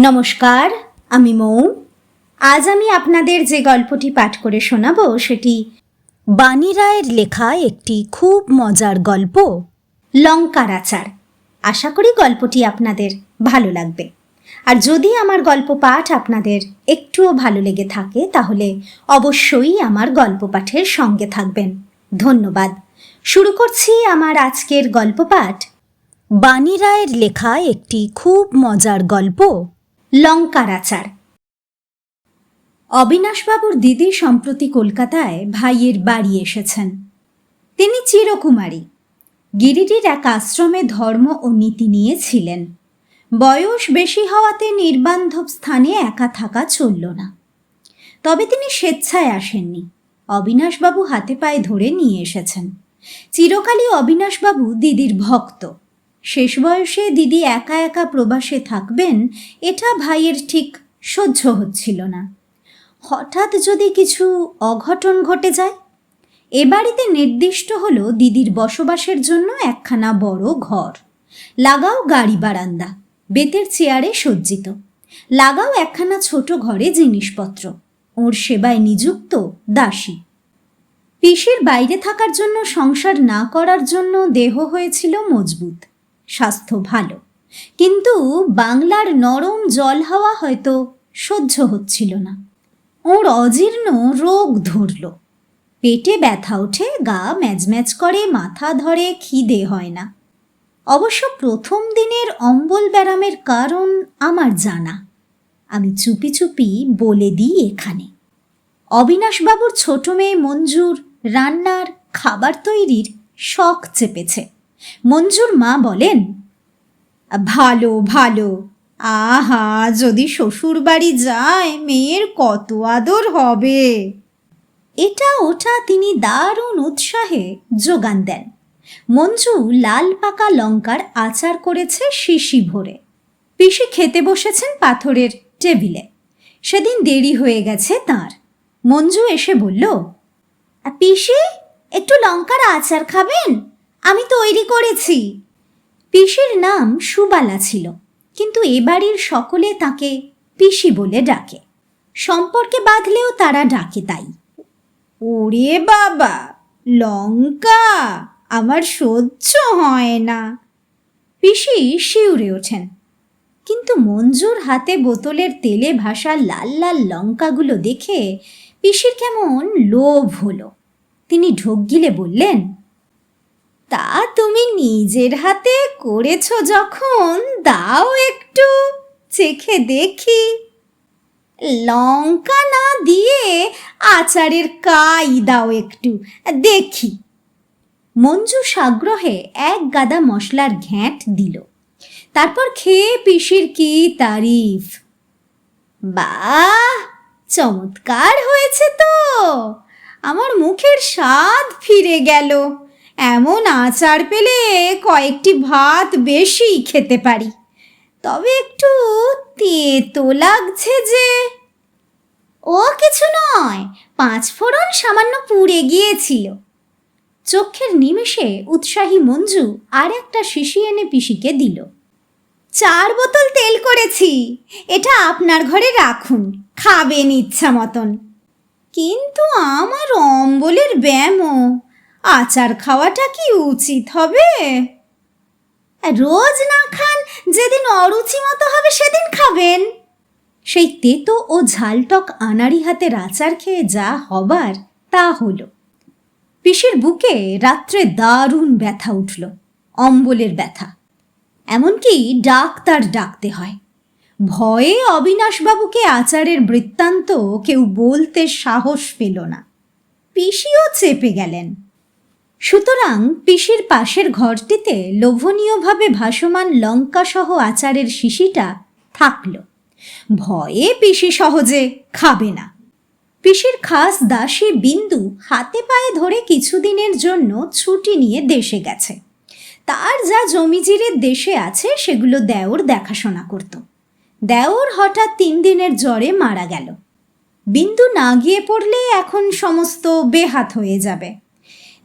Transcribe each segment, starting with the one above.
নমস্কার, আমি মৌ। আজ আমি আপনাদের যে গল্পটি পাঠ করে শোনাব সেটি বাণী রায়ের লেখা একটি খুব মজার গল্প, লঙ্কার আচার। আশা করি গল্পটি আপনাদের ভালো লাগবে। আর যদি আমার গল্প পাঠ আপনাদের একটুও ভালো লেগে থাকে, তাহলে অবশ্যই আমার গল্প পাঠের সঙ্গে থাকবেন। ধন্যবাদ। শুরু করছি আমার আজকের গল্প পাঠ। বাণী রায়ের লেখা একটি খুব মজার গল্প লঙ্কার আচার অবিনাশবাবুর দিদি সম্প্রতি কলকাতায় ভাইয়ের বাড়ি এসেছেন। তিনি চিরকুমারী। গিরিডির এক আশ্রমে ধর্ম ও নীতি নিয়ে ছিলেন বয়স বেশি হওয়াতে নির্বান্ধব স্থানে একা থাকা চলল না। তবে তিনি স্বেচ্ছায় আসেননি। অবিনাশবাবু হাতে পায়ে ধরে নিয়ে এসেছেন। চিরকালই অবিনাশবাবু দিদির ভক্ত। শেষ বয়সে দিদি একা একা প্রবাসে থাকবেন, এটা ভাইয়ের ঠিক সহ্য হচ্ছিল না। হঠাৎ যদি কিছু অঘটন ঘটে যায়? এ বাড়িতে নির্দিষ্ট হলো দিদির বসবাসের জন্য একখানা বড় ঘর। লাগাও গাড়ি বারান্দা, বেতের চেয়ারে সজ্জিত। লাগাও একখানা ছোট ঘরে জিনিসপত্র, ওর সেবায় নিযুক্ত দাসী। পিসের বাইরে থাকার জন্য, সংসার না করার জন্য দেহ হয়েছিল মজবুত। স্বাস্থ্য ভালো। কিন্তু বাংলার নরম জল হাওয়া হয়তো সহ্য হচ্ছিল না। ওর অজীর্ণ রোগ ধরল। পেটে ব্যথা ওঠে, গা ম্যাজম্যাজ করে, মাথা ধরে, খিদে হয় না। অবশ্য প্রথম দিনের অম্বল ব্যারামের কারণ আমার জানা। আমি চুপি চুপি বলে দিই এখানে। অবিনাশবাবুর ছোট মেয়ে মঞ্জুর রান্নার, খাবার তৈরির শখ চেপেছে। মঞ্জুর মা বলেন, ভালো ভালো। আহা, যদি শ্বশুর বাড়ি যায়, মেয়ের কত আদর হবে? এটা ওটা তিনি দারুণ উৎসাহে যোগান দেন। মঞ্জু লাল পাকা লঙ্কার আচার করেছে শিশি ভরে। পিসি খেতে বসেছেন পাথরের টেবিলে। সেদিন দেরি হয়ে গেছে তার। মঞ্জু এসে বলল, পিসি, একটু লঙ্কার আচার খাবেন? আমি তৈরি করেছি। পিসির নাম সুবালা ছিল, কিন্তু এ বাড়ির সকলে তাকে পিসি বলে ডাকে। সম্পর্কে বাঁধলেও তারা ডাকে তাই। ওরে বাবা, লঙ্কা, আমার সহ্য হয় না। পিসি শিউরে ওঠেন, কিন্তু মঞ্জুর হাতে বোতলের তেলে ভাসা লাল লাল লঙ্কাগুলো দেখে পিসির কেমন লোভ হলো। তিনি ঢোক গিলে বললেন তা তুমি নিজের হাতে করেছ যখন? দাও একটু। চেখে দেখি। লঙ্কা না দিয়ে আচারের কাই দাও একটু। দেখি। মঞ্জু সাগ্রহে এক গাদা মশলার ঘ্যাঁট দিল। তারপর খেয়ে পিসির কি তারিফ? বাহ! চমৎকার হয়েছে তো। আমার মুখের স্বাদ ফিরে গেল। এমন আচার পেলে কয়েকটি ভাত বেশি খেতে পারি। তবে একটু তেতো লাগছে যে। ও কিছু নয়, পাঁচ ফোড়ন সামান্য পুড়ে গিয়েছিল। চোখের নিমেষে উৎসাহী মঞ্জু আর একটা শিশি এনে পিসিকে দিল। চার বোতল তেল করেছি, এটা আপনার ঘরে রাখুন, খাবেন ইচ্ছা মতন। কিন্তু আমার অম্বলের ব্যায়ামও আচার খাওয়াটা কি উচিত হবে? রোজ না খান, যেদিন অরুচি মতো হবে সেদিন খাবেন। সেই তেতো ও ঝালটক আনাড়ি হাতের আচার খেয়ে যা হবার, তা হলো। পিসির বুকে রাত্রে দারুণ ব্যথা উঠল, অম্বলের ব্যথা। এমনকি ডাক্তার ডাকতে হয়। ভয়ে অবিনাশবাবুকে আচারের বৃত্তান্ত কেউ বলতে সাহস পেল না। পিসিও চেপে গেলেন। সুতরাং পিসির পাশের ঘরটিতে লোভনীয়ভাবে ভাসমান লঙ্কাসহ আচারের শিশিটা থাকল। ভয়ে পিসি সহজে খাবে না। পিসির খাস দাসী বিন্দু হাতে পায়ে ধরে কিছুদিনের জন্য ছুটি নিয়ে দেশে গেছে। তার যা জমিজিরের দেশে আছে সেগুলো দেওর দেখাশোনা করত। দেওর হঠাৎ তিন দিনের জ্বরে মারা গেল। বিন্দু না গিয়ে পড়লে এখন সমস্ত বেহাত হয়ে যাবে।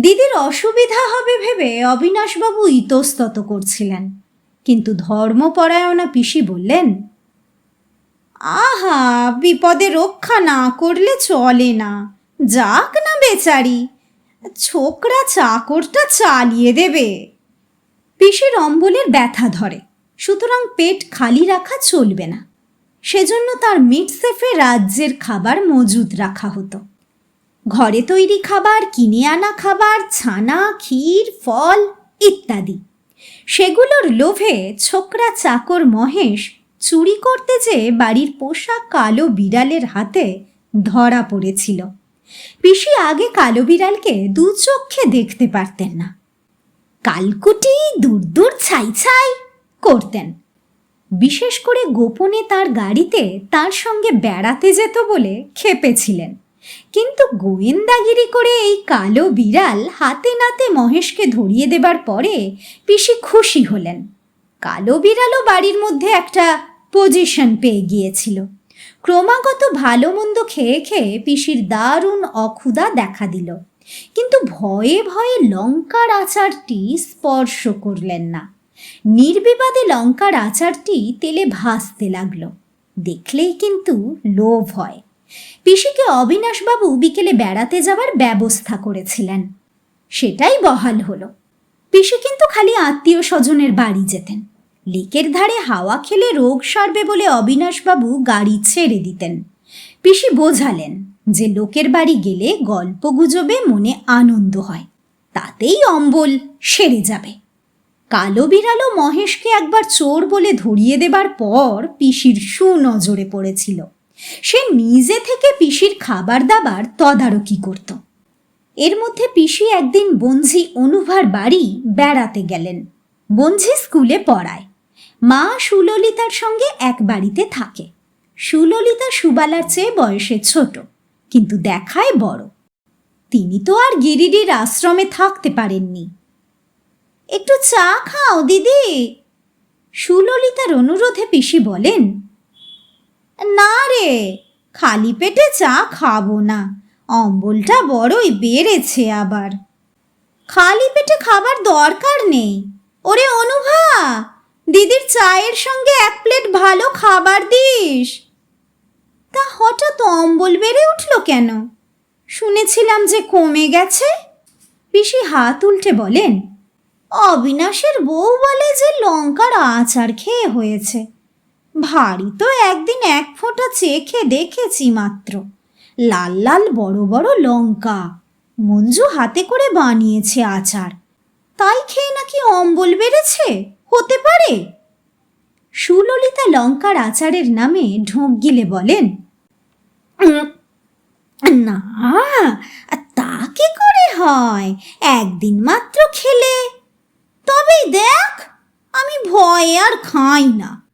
দিদির অসুবিধা হবে ভেবে অবিনাশবাবু ইতস্তত করছিলেন। কিন্তু ধর্মপরায়ণা পিসি বললেন, আহা, বিপদে রক্ষা না করলে চলে না। যাক না বেচারি, ছোকরা চাকরটা চালিয়ে দেবে। পিসির অম্বলের ব্যথা ধরে, সুতরাং পেট খালি রাখা চলবে না। সেজন্য তার মিটসেফে রাজ্যের খাবার মজুদ রাখা হতো। ঘরে তৈরি খাবার, কিনে আনা খাবার, ছানা, ক্ষীর, ফল ইত্যাদি। সেগুলোর লোভে ছোকরা চাকর মহেশ চুরি করতে যেয়ে বাড়ির পোষা কালো বিড়ালের হাতে ধরা পড়েছিল। পিসি আগে কালো বিড়ালকে দু চোখে দেখতে পারতেন না। কালকুটি দূর দূর ছাই ছাই করতেন। বিশেষ করে গোপনে তার গাড়িতে তার সঙ্গে বেড়াতে যেত বলে খেপেছিলেন কিন্তু গোয়েন্দাগিরি করে এই কালো বিড়াল হাতে নাতে মহেশকে ধরিয়ে দেবার পরে পিসি খুশি হলেন। কালো বিড়ালও বাড়ির মধ্যে একটা পজিশন পেয়ে গিয়েছিল। ক্রমাগত ভালো মন্দ খেয়ে খেয়ে পিসির দারুণ অক্ষুধা দেখা দিল। কিন্তু ভয়ে ভয়ে লঙ্কার আচারটি স্পর্শ করলেন না। নির্বিবাদে লঙ্কার আচারটি তেলে ভাসতে লাগল। দেখলেই কিন্তু লোভ হয়। পিসিকে অবিনাশবাবু বিকেলে বেড়াতে যাওয়ার ব্যবস্থা করেছিলেন। সেটাই বহাল হলো। পিসি কিন্তু খালি আত্মীয় স্বজনের বাড়ি যেতেন। লেকের ধারে হাওয়া খেলে রোগ সারবে বলে অবিনাশবাবু গাড়ি ছেড়ে দিতেন। পিসি বোঝালেন যে লোকের বাড়ি গেলে গল্প গুজবে মনে আনন্দ হয়। তাতেই অম্বল সেরে যাবে। কালো বিড়ালও মহেশকে একবার চোর বলে ধরিয়ে দেবার পর পিসির সুনজরে পড়েছিল। সে নিজে থেকে পিসির খাবার দাবার তদারকি করত। এর মধ্যে পিসি একদিন বঞ্ঝি অনুভার বাড়ি বেড়াতে গেলেন। বঞ্ঝি স্কুলে পড়ায়। মা সুললিতার সঙ্গে এক বাড়িতে থাকে। সুললিতা সুবালার চেয়ে বয়সে ছোট, কিন্তু দেখায় বড়। তিনি তো আর গিরিডির আশ্রমে থাকতে পারেননি। একটু চা খাও, দিদি। সুললিতার অনুরোধে পিসি বলেন না রে, খালি পেটে চা খাব না। অম্বলটা বড়ই বেড়েছে আবার। খালি পেটে খাবার দরকার নেই। ওরে অনুভা, দিদির চায়ের সঙ্গে এক প্লেট ভালো খাবার দিস। তা হঠাৎ অম্বল বেড়ে উঠল কেন? শুনেছিলাম যে কমে গেছে। পিসি হাত উল্টে বলেন, অবিনাশের বউ বলে যে লঙ্কার আচার খেয়ে হয়েছে। ভারী তো একদিন এক ফোঁটা চেখে দেখেছি মাত্র। লাল লাল বড় বড় লঙ্কা। মঞ্জু হাতে করে বানিয়েছে আচার। তাই খেয়ে নাকি অম্বল বেড়েছে? হতে পারে? সুললিতা লঙ্কার আচারের নামে ঢোক গিলে বলেন "উম, না তা কি করে হয়? একদিন মাত্র খেলে। তবেই দেখ আমি ভয়ে আর খাই না।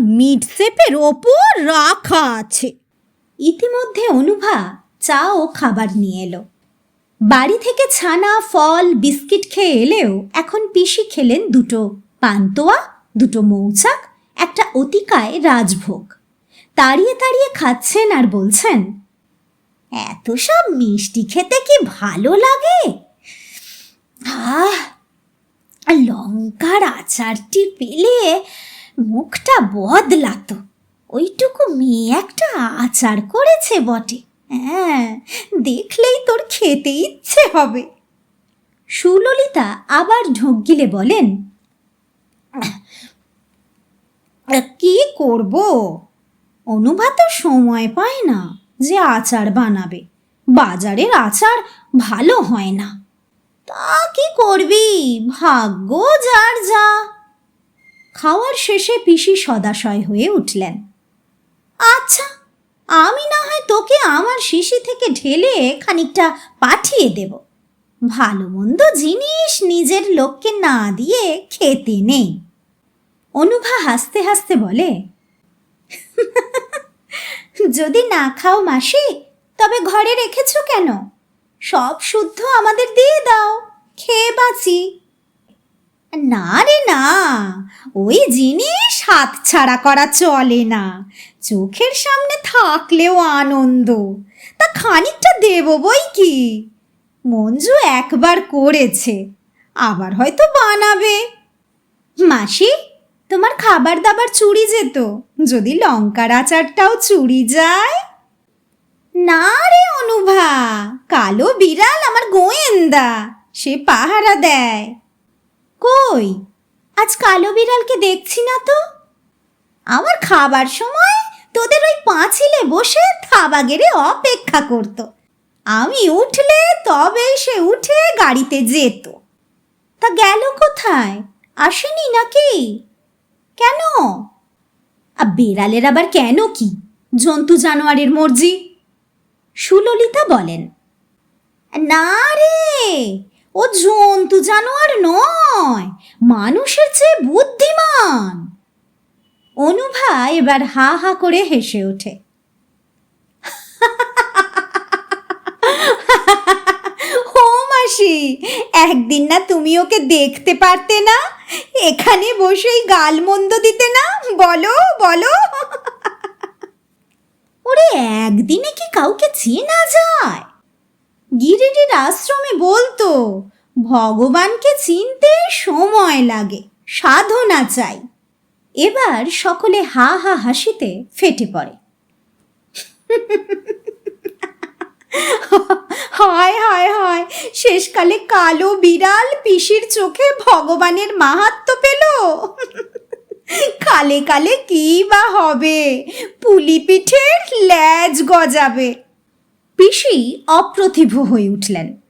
মিট সেপের ওপর রাখা আছে। ইতিমধ্যে অনুভা চা ও খাবার নিয়ে এলো। বাড়ি থেকে ছানা, ফল, বিস্কিট খেয়ে এলেও এখন পিসি খেলেন দুটো পান্তোয়া, দুটো মৌচাক, একটা অতিকায় রাজভোগ। তাড়িয়ে তাড়িয়ে খাচ্ছেন আর বলছেন, এত সব মিষ্টি খেতে কি ভালো লাগে? আহ, লঙ্কার আচারটি পেলে মুখটা বদলাতো। ওইটুকু মেয়ে একটা আচার করেছে বটে। হ্যাঁ দেখলেই তোর খেতে ইচ্ছে হবে। সুললিতা আবার ঢোক গিলে বলেন, কি করব? অনুভা তো সময় পায় না যে আচার বানাবে। বাজারের আচার ভালো হয় না। তা কি করবি? ভাগ্য যার যা। খাওয়ার শেষে পিসি সদাশয় হয়ে উঠলেন। আচ্ছা আমি না হয় তোকে আমার শিশি থেকে ঢেলে খানিকটা পাঠিয়ে দেব। ভালো মন্দ জিনিস নিজের লোককে না দিয়ে খেতে নেই। অনুভা হাসতে হাসতে বলে, যদি না খাও মাসি, তবে ঘরে রেখেছো কেন? সব শুদ্ধ আমাদের দিয়ে দাও, খেয়ে বাঁচি। না রে না, ওই জিনিস হাত ছাড়া করা চলে না। চোখের সামনে থাকলেও আনন্দ, তা খানিকটা দেব বই কি? মঞ্জু একবার করেছে, আবার হয়তো বানাবে। মাসি, তোমার খাবার দাবার চুরি যেত, যদি লঙ্কার আচারটাও চুরি যায়? না রে অনুভা, কালো বিড়াল আমার গোয়েন্দা, সে পাহারা দেয়। কই? আজ কালো বিড়ালকে দেখছি না তো। আমার খাবার সময় তোদের ওই পাঁচিলে বসে থাবা গেড়ে অপেক্ষা করত। আমি উঠলে তবে সে উঠে গাড়িতে যেত। তা গেল কোথায়? আসেনি নাকি? কেন? আ বেড়ালের আবার কেন কি? জন্তু জানোয়ারের মর্জি। সুললিতা বলেন, না রে, ও জন্তু জানোয়ার নয়। মানুষের চেয়ে বুদ্ধিমান। অনুভা এবার হা হা করে হেসে ওঠে। ও মাসি, একদিন না তুমি ওকে দেখতে পারতে না? এখানে বসেই গালমন্দ দিতে না? বলো বলো। ওরে, একদিনে কি কাউকে চেনা যায়? গিরিডির আশ্রমে বলতো ভগবানকে চিনতে সময় লাগে, সাধনা চাই। এবার সকলে হা হা হাসিতে ফেটে পড়ে। হায় হায় হায়, শেষকালে কালো বিড়াল পিসির চোখে ভগবানের মাহাত্ম পেল? কালে কালে কি বা হবে? পুলি পিঠের ল্যাজ গজাবে। পিসি অপ্রতিভ হয়ে উঠলেন।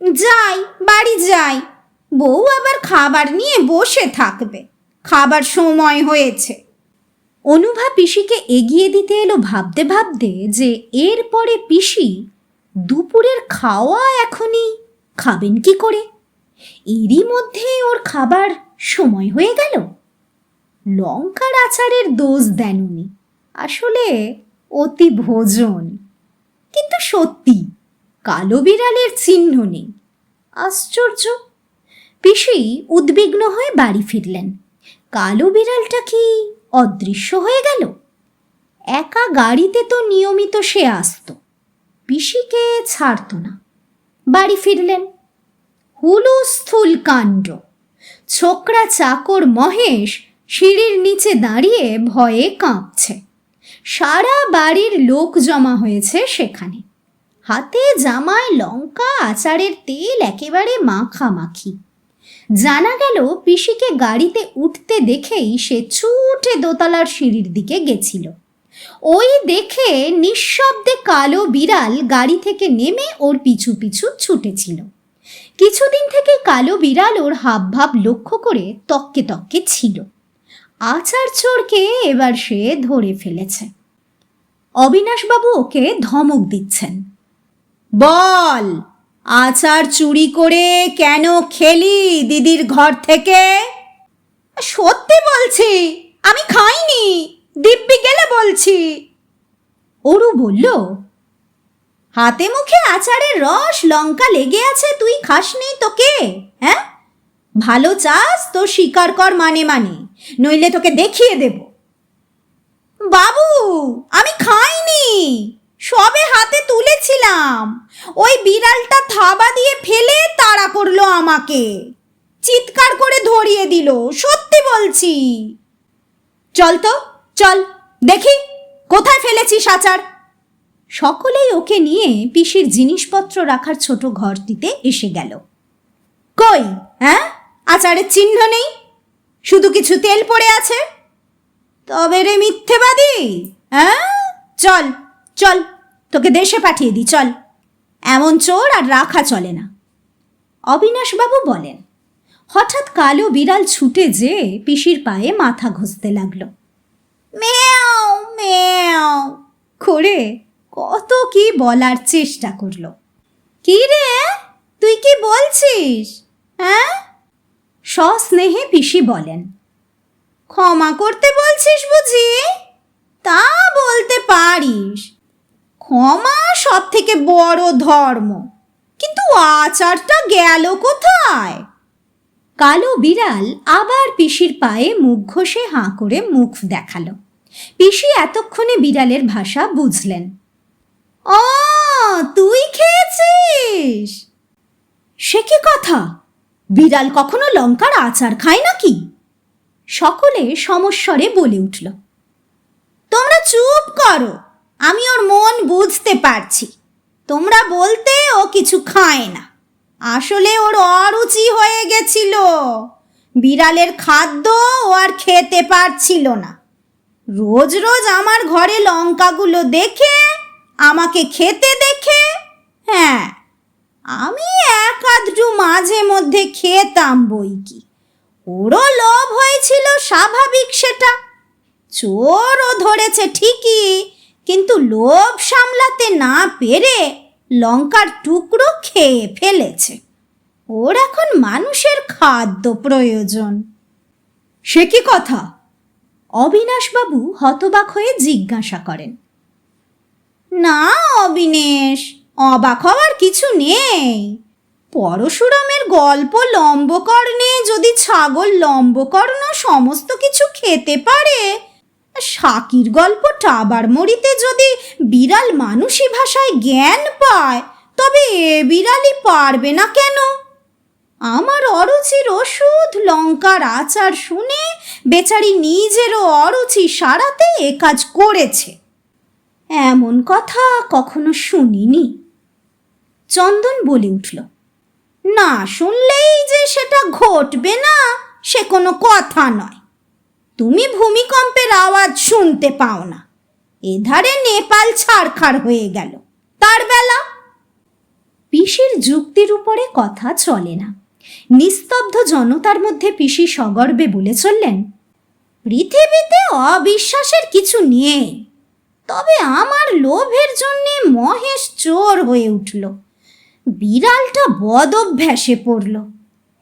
যাই, বাড়ি যাই। বউ আবার খাবার নিয়ে বসে থাকবে। খাবার সময় হয়েছে। অনুভা পিসিকে এগিয়ে দিতে এলো ভাবতে ভাবতে যে এরপরে পিসি দুপুরের খাওয়া এখনই খাবেন কি করে? এরই মধ্যে ওর খাবার সময় হয়ে গেল। লঙ্কার আচারের দোষ দেন উনি আসলে অতি ভোজন। কিন্তু সত্যি কালো বিড়ালের চিহ্ন নেই। আশ্চর্য। পিসি উদ্বিগ্ন হয়ে বাড়ি ফিরলেন। কালো বিড়ালটা কি অদৃশ্য হয়ে গেল? একা গাড়িতে তো নিয়মিত সে আসতো। পিসিকে ছাড়তো না। বাড়ি ফিরলেন। হুলুস্থুল কাণ্ড। ছোকরা চাকর মহেশ সিঁড়ির নিচে দাঁড়িয়ে ভয়ে কাঁপছে। সারা বাড়ির লোক জমা হয়েছে সেখানে। হাতে জামায় লঙ্কা, আচারের তেল একেবারে মাখামাখি। জানা গেল পিসিকে গাড়িতে উঠতে দেখেই সে ছুটে দোতলার সিঁড়ির দিকে গেছিল। ওই দেখে নিঃশব্দে কালো বিড়াল গাড়ি থেকে নেমে ওর পিছু পিছু ছুটেছিল। কিছুদিন থেকে কালো বিড়াল ওর হাবভাব লক্ষ্য করে তককে তককে ছিল। আচার চোরকে এবার সে ধরে ফেলেছে। অবিনাশবাবু ওকে ধমক দিচ্ছেন। বল, আচার চুরি করে কেন খেলি দিদির ঘর থেকে? সত্যি বলছি, আমি খাইনি, দিব্যি গেলে বলছি। অরু বলল, হাতে মুখে আচারের রস, লঙ্কা লেগে আছে, তুই খাসনি তোকে হ্যাঁ? ভালো চাস তো স্বীকার কর মানে মানে নইলে তোকে দেখিয়ে দেব। বাবু, আমি খাইনি। সবে হাতে তুলেছিলাম। ওই বিড়ালটা থাবা দিয়ে ফেলে তাড়া করল আমাকে। চিৎকার করে ধরিয়ে দিল, সত্যি বলছি। চল তো, চল, দেখি, কোথায় ফেলেছিস আচার? সকলেই ওকে নিয়ে পিসির জিনিসপত্র রাখার ছোট ঘরটিতে এসে গেল। কই হ্যাঁ? আচারের চিহ্ন নেই? শুধু কিছু তেল পড়ে আছে? তবে রে মিথ্যেবাদী হ্যাঁ? চল চল, তোকে দেশে পাঠিয়ে দিই চল। এমন চোর আর রাখা চলে না। অবিনাশবাবু বলেন, হঠাৎ কালো বিড়াল ছুটে যে পিসির পায়ে মাথা ঘষতে লাগল। মেয়াও মেয়াও, করে কত কি বলার চেষ্টা করল। কি রে, তুই কি বলছিস হ্যাঁ সস্নেহে পিসি বলেন, ক্ষমা করতে বলছিস বুঝি? তা বলতে পারিস। ক্ষমা সব থেকে বড় ধর্ম। কিন্তু আচারটা গেল কোথায়? কালো বিড়াল আবার পিসির পায়ে মুখ ঘষে হাঁ করে মুখ দেখাল। পিসি এতক্ষণে বিড়ালের ভাষা বুঝলেন। ও, তুই খেয়েছিস? সে কি কথা? বিড়াল কখনো লঙ্কার আচার খায় নাকি? সকলে সমস্বরে বলে উঠল। তোমরা চুপ করো আমি ওর মন বুঝতে পারছি। তোমরা বলতে ও কিছু খায় না। আসলে ওর অরুচি হয়ে গেছিল। বিড়ালের খাদ্য ও আর খেতে পারছিল না। রোজ রোজ আমার ঘরে লঙ্কাগুলো দেখে, আমাকে খেতে দেখে হ্যাঁ আমি এক আধটু মাঝে মধ্যে খেতাম বই কি। ওরও লোভ হয়েছিল, স্বাভাবিক সেটা। চোরও ধরেছে ঠিকই কিন্তু লোভ সামলাতে না পেরে লঙ্কার টুকরো খেয়ে ফেলেছে। ওর এখন মানুষের খাদ্য প্রয়োজন। সে কি কথা? অবিনাশবাবু হতবাক হয়ে জিজ্ঞাসা করেন। না, অবিনেশ, অবাক হওয়ার কিছু নেই। পরশুরামের গল্প লম্বকর্ণে যদি ছাগল লম্বকর্ণ সমস্ত কিছু খেতে পারে শাকির গল্প টাবার মরিতে যদি বিড়াল মানুষী ভাষায় জ্ঞান পায়, তবে এ বিড়ালই পারবে না কেন? আমার অরুচির ওষুধ লঙ্কার আচার শুনে বেচারি নিজেরও অরুচি সারাতে এ কাজ করেছে। এমন কথা কখনো শুনিনি। চন্দন বলে উঠল, না শুনলেই যে সেটা ঘটবে না, সে কোনো কথা নয়। তুমি ভূমিকম্পের আওয়াজ শুনতে পাও না। এধারে নেপাল ছাড়খাড় হয়ে গেল। তার বেলা? পিসির যুক্তির উপরে কথা চলে না। নিস্তব্ধ জনতার মধ্যে পিসি সগর্বে বলে চললেন, পৃথিবীতে অবিশ্বাসের কিছু নেই। তবে আমার লোভের জন্যে মহেশ চোর হয়ে উঠল। বিড়ালটা বদ অভ্যাসে পড়ল।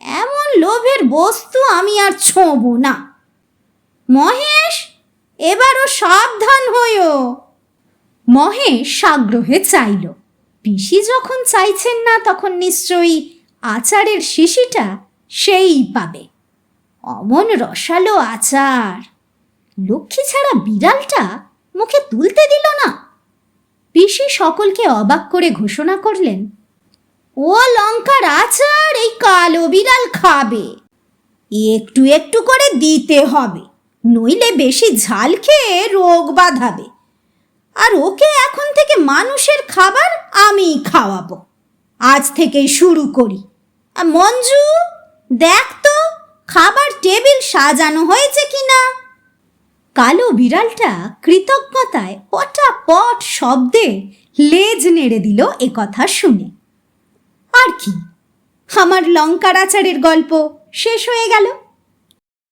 এমন লোভের বস্তু আমি আর ছোঁব না। মহেশ, এবারও সাবধান হইও। মহেশ সাগ্রহে চাইল। পিসি যখন চাইছেন না, তখন নিশ্চয়ই আচারের শিশিটা সেই পাবে। অমন রসালো আচার। লক্ষ্মী ছাড়া বিড়ালটা মুখে তুলতে দিল না। পিসি সকলকে অবাক করে ঘোষণা করলেন, ও লঙ্কার আচার এই কালো বিড়াল খাবে। একটু একটু করে দিতে হবে। নইলে বেশি ঝাল খেয়ে রোগ বাঁধাবে। আর ওকে এখন থেকে মানুষের খাবার আমি খাওয়াবো। আজ থেকেই শুরু করি। মঞ্জু, দেখ তো, খাবার টেবিল সাজানো হয়েছে কিনা? কালো বিড়ালটা কৃতজ্ঞতায় পটাপট শব্দে লেজ নেড়ে দিল এ কথা শুনে। আর কি? আমার লঙ্কার আচারের গল্প শেষ হয়ে গেল।